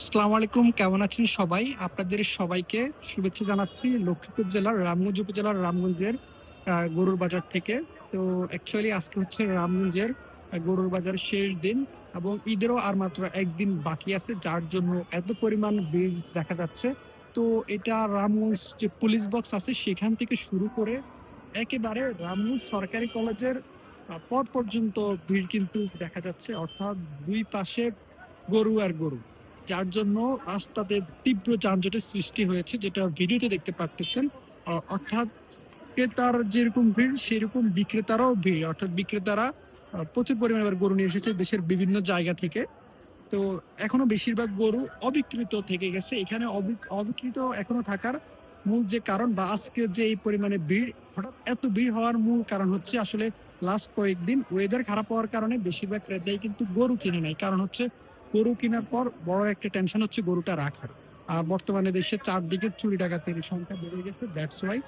আসসালামু আলাইকুম, কেমন আছেন সবাই? আপনাদের সবাইকে শুভেচ্ছা জানাচ্ছি লক্ষ্মীপুর জেলার রামগঞ্জ উপজেলার রামগঞ্জের গরুর বাজার থেকে। তো অ্যাকচুয়ালি আজকে হচ্ছে রামগঞ্জের গরুর বাজার শেষ দিন এবং ঈদেরও আর মাত্র একদিন বাকি আছে, যার জন্য এত পরিমাণ ভিড় দেখা যাচ্ছে। তো এটা রামগঞ্জ যে পুলিশ বক্স আছে, সেখান থেকে শুরু করে একেবারে রামগঞ্জ সরকারি কলেজের পর পর্যন্ত ভিড় কিন্তু দেখা যাচ্ছে। অর্থাৎ দুই পাশে গরু আর গরু। যার জন্য রাস্তাতে তীব্র যানজটের সৃষ্টি হয়েছে, যেটা ভিডিওতে দেখতে পারতেছেন। অর্থাৎ ক্রেতার যেরকম ভিড়, সেরকম বিক্রেতারাও ভিড়। অর্থাৎ বিক্রেতারা প্রচুর পরিমাণে এবার গরু নিয়ে এসেছে দেশের বিভিন্ন জায়গা থেকে। তো এখনও বেশিরভাগ গরু অবিকৃত থেকে গেছে। এখানে অবিকৃত এখনও থাকার মূল যে কারণ বা আজকে যে এই পরিমাণে ভিড়, হঠাৎ এত ভিড় হওয়ার মূল কারণ হচ্ছে আসলে লাস্ট কয়েকদিন ওয়েদার খারাপ হওয়ার কারণে বেশিরভাগ ক্রেতাই কিন্তু গরু কিনে নেয় কারণ হচ্ছে গরু কেনার পর বড় একটা টেনশন হচ্ছে গরুটা রাখার। আর বর্তমানে দেশে চারদিকে চুরি ডাকাতির সংখ্যা বেড়ে গেছে দ্যাটস ওয়াই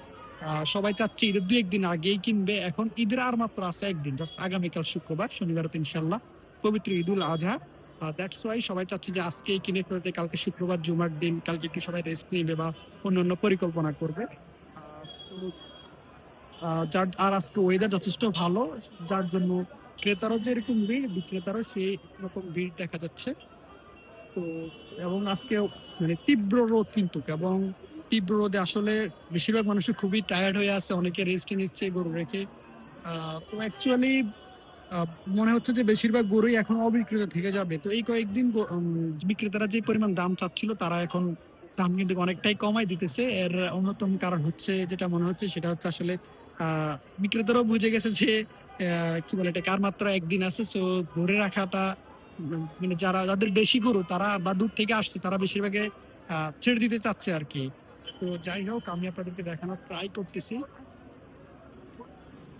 সবাই চাচ্ছে ঈদের দু একদিন আগেই কিনবে। এখন ঈদের আর মাত্র আছে একদিন জাস্ট আগামীকাল শুক্রবার, শনিবার ইনশাল্লাহ পবিত্র ঈদুল আজহা। দ্যাটস ওয়াই সবাই চাচ্ছে যে আজকেই কিনে ফেলতে, কালকে শুক্রবার, জুমার দিন, কালকে একটু সবাই রেস্ট নেবে বা অন্যান্য পরিকল্পনা করবে। যার, আর আজকে ওয়েদার যথেষ্ট ভালো, যার জন্য ক্রেতারও যেরকম ভিড়, বিক্রেতারও সেই রকম ভিড় দেখা যাচ্ছে। তো, এবং আজকে মানে তীব্র রোদ কিন্তু, এবং তীব্র রোদে আসলে বেশিরভাগ মানুষই খুবই টায়ার্ড হয়ে আছে, অনেকে রেস্ট নিচ্ছে গরু রেখে। তো অ্যাকচুয়ালি মনে হচ্ছে যে বেশিরভাগ গরুই এখন অবিক্রিত থেকে যাবে। তো এই কয়েকদিন বিক্রেতারা যে পরিমাণ দাম চাচ্ছিল, তারা এখন দাম কিন্তু অনেকটাই কমাই দিতেছে। এর অন্যতম কারণ হচ্ছে, যেটা মনে হচ্ছে, সেটা হচ্ছে আসলে বিক্রেতারাও বুঝে গেছে যে কি বলে এটা কার মাত্রা একদিন আছে সো ধরে রাখাটা মানে যারা, যাদের বেশি গরু, তারা বা দূর থেকে আসছে, তারা বেশিরভাগে ছেড়ে দিতে চাচ্ছে আর কি। তো যাই হোক, আমি আপনাদেরকে দেখানোর ট্রাই করতেছি।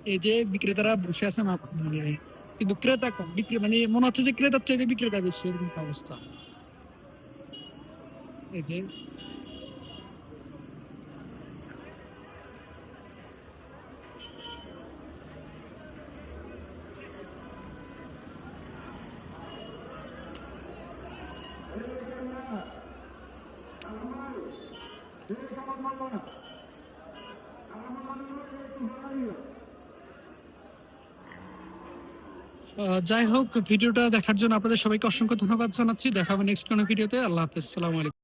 এই যে বিক্রেতারা বসে আছে মা- মানে কিন্তু ক্রেতা কম। বিক্রি মানে মনে হচ্ছে যে ক্রেতার চাইতে বিক্রেতা বেশি, এরকম অবস্থা। এই যে যাই হোক, ভিডিওটা দেখার জন্য আপনাদের সবাইকে অসংখ্য ধন্যবাদ জানাচ্ছি। দেখা হবে নেক্সট কোনো ভিডিওতে। আল্লাহ হাফিজ। আলাইকুম।